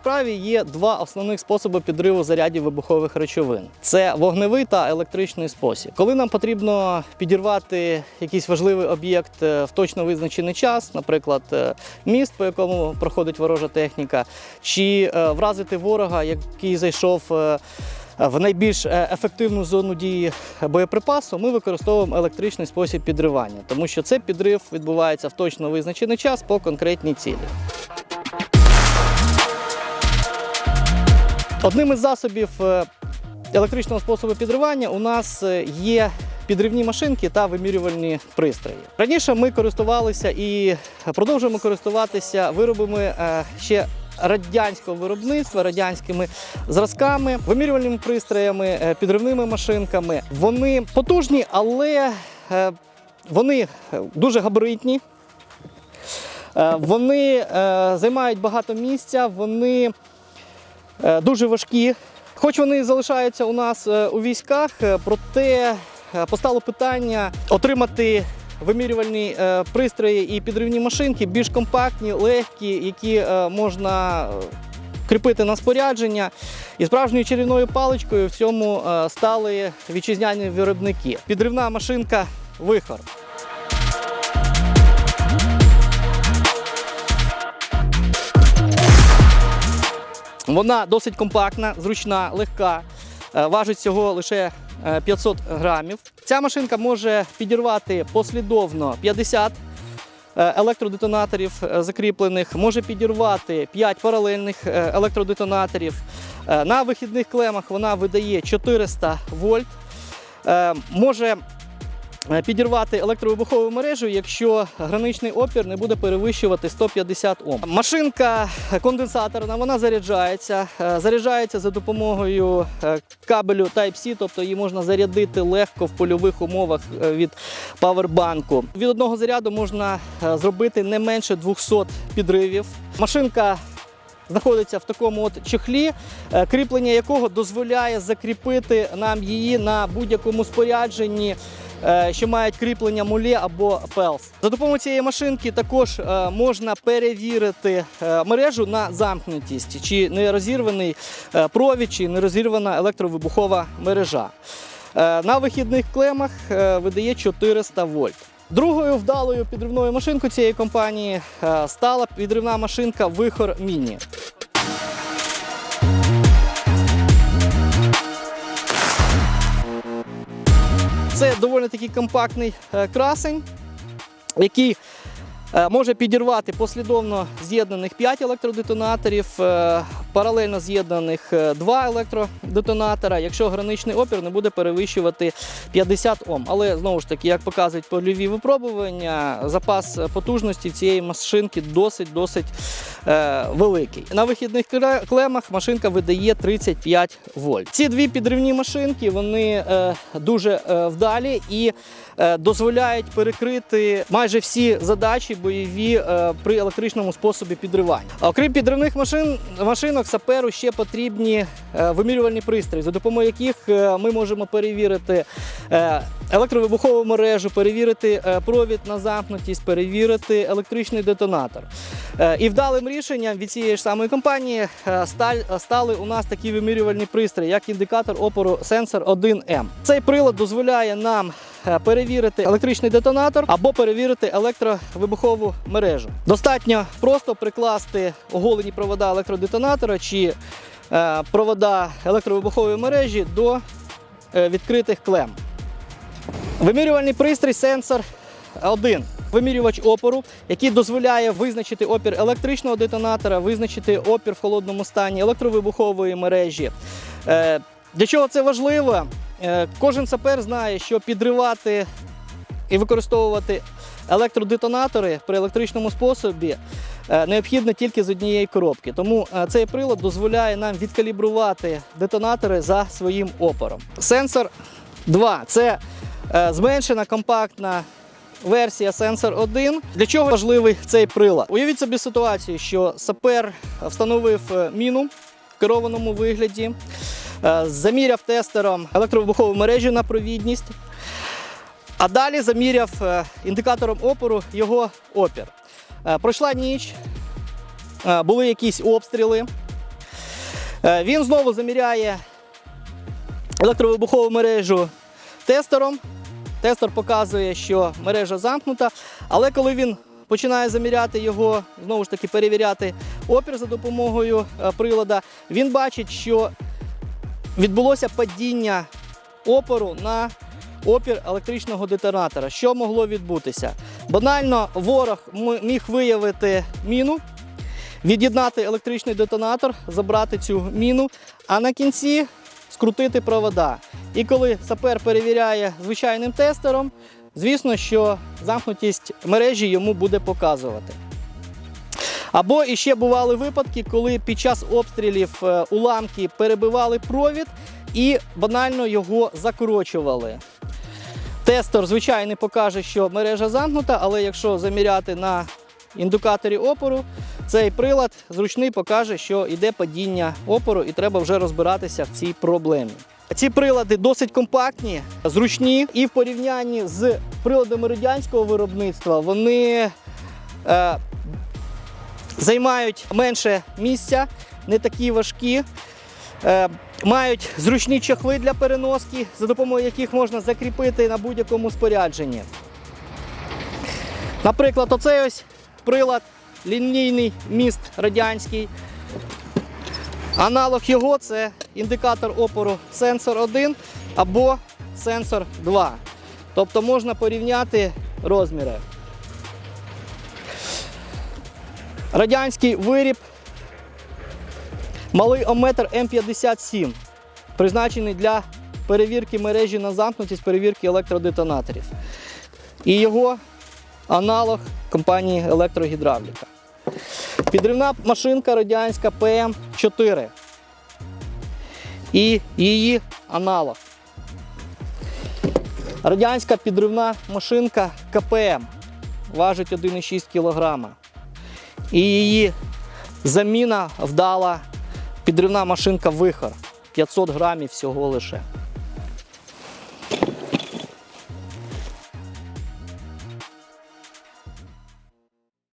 справі є два основних способи підриву зарядів вибухових речовин: це вогневий та електричний спосіб. Коли нам потрібно підірвати якийсь важливий об'єкт е, в точно визначений час, наприклад, е, міст, по якому проходить ворожа техніка, чи е, вразити ворога, який зайшов. в найбільш ефективну зону дії боєприпасу ми використовуємо електричний спосіб підривання, тому що цей підрив відбувається в точно визначений час по конкретній цілі. Одним із засобів е, електричного способу підривання у нас е, є підривні машинки та вимірювальні пристрої. Раніше ми користувалися і продовжуємо користуватися виробами е, ще радянського виробництва, радянськими зразками, вимірювальними пристроями, підривними машинками. Вони потужні, але вони дуже габаритні. Вони займають багато місця, вони дуже важкі. Хоч вони залишаються у нас е, у військах, е, проте е, постало питання отримати вимірювальні е, пристрої і підривні машинки більш компактні, легкі, які е, можна е, кріпити на спорядження. І справжньою чарівною паличкою в цьому е, стали вітчизняні виробники. Підривна машинка Вихор. Вона досить компактна, зручна, легка, е, важить всього лише е, 500 грамів. Ця машинка може підірвати послідовно 50 е, електродетонаторів е, закріплених, може підірвати 5 паралельних е, електродетонаторів. Е, На вихідних клемах вона видає 400 вольт. Е, Може е, підірвати електровибухову мережу, якщо граничний опір не буде перевищувати 150 Ом. Машинка конденсаторна, вона заряджається. Е, Заряджається за допомогою е, кабелю Type-C, тобто її можна зарядити легко в польових умовах е, від павербанку. Від одного заряду можна е, зробити не менше 200 підривів. Машинка знаходиться в такому от чехлі, е, кріплення якого дозволяє закріпити нам її на будь-якому спорядженні. Е, Що мають кріплення мулі або пелс. За допомогою цієї машинки також е, можна перевірити е, мережу на замкнутість, чи не розірваний провід, чи не розірвана електровибухова мережа. На вихідних клемах видає 400 вольт. Другою вдалою підривною машинкою цієї компанії стала підривна машинка Вихор Міні. Це доволі такий компактний е, красень, який може підірвати послідовно з'єднаних 5 електродетонаторів, е, паралельно з'єднаних 2 електродетонатора, якщо граничний опір не буде перевищувати 50 Ом. Але знову ж таки, як показують польові випробування, запас потужності цієї машинки досить-досить е, великий. На вихідних клемах машинка видає 35 вольт. Ці дві підривні машинки вони е, дуже е, вдалі і е, дозволяють перекрити майже всі задачі бойові е, при електричному способі підривання. Окрім підривних машин, машинок, саперу ще потрібні е, вимірювальні пристрої, за допомогою яких е, ми можемо перевірити електровибухову мережу, перевірити е, провід на замкнутість, перевірити електричний детонатор. Е, І вдалим рішенням від цієї ж самої компанії е, стали у нас такі вимірювальні пристрої, як індикатор опору сенсор 1М. Цей прилад дозволяє нам перевірити електричний детонатор або перевірити електровибухову мережу. Достатньо просто прикласти оголені провода електродетонатора чи провода електровибухової мережі до відкритих клем. Вимірювальний пристрій сенсор 1. Вимірювач опору, який дозволяє визначити опір електричного детонатора, визначити опір в холодному стані електровибухової мережі. Е, Для чого це важливо? Е, Кожен сапер знає, що підривати і використовувати електродетонатори при електричному способі е, необхідно тільки з однієї коробки. Тому цей прилад дозволяє нам відкалібрувати детонатори за своїм опором. Сенсор 2 це зменшена компактна версія сенсор 1. Для чого важливий цей прилад? Уявіть собі ситуацію, що сапер встановив е, міну в керованому вигляді, е, заміряв тестером електровибухову мережу на провідність, а далі заміряв е, індикатором опору його опір. Е, Пройшла ніч, е, були якісь обстріли. Е, Він знову заміряє електровибухову мережу тестером. Тестер показує, що мережа замкнута, але коли він починає заміряти його, знову ж таки перевіряти опір за допомогою е, прилада, він бачить, що відбулося падіння опору на опір електричного детонатора. Що могло відбутися? Банально ворог міг виявити міну, від'єднати електричний детонатор, забрати цю міну, а на кінці скрутити провода. І коли сапер перевіряє звичайним тестером, звісно, що замкнутість мережі йому буде показувати. Або іще бували випадки, коли під час обстрілів е, уламки перебивали провід і банально його закорочували. Тестер, звичайно, покаже, що мережа замкнута, але якщо заміряти на індикаторі опору, цей прилад зручний покаже, що йде падіння опору, і треба вже розбиратися в цій проблемі. Ці прилади досить компактні, зручні, і в порівнянні з приладами радянського виробництва вони е, займають менше місця, не такі важкі. Е, мають зручні чохли для переноски, за допомогою яких можна закріпити на будь-якому спорядженні. Наприклад, оцей ось прилад лінійний міст радянський. Аналог його це індикатор опору сенсор 1 або сенсор 2. Тобто можна порівняти розміри. Радянський виріб Малий омметр М57, призначений для перевірки мережі на замкнутість, перевірки електродетонаторів. І його аналог компанії Електрогідравліка. Підривна машинка радянська ПМ4. І її аналог. Радянська підривна машинка КПМ важить 1,6 кг. І її заміна вдала підривна машинка Вихор 500 грамів всього лише.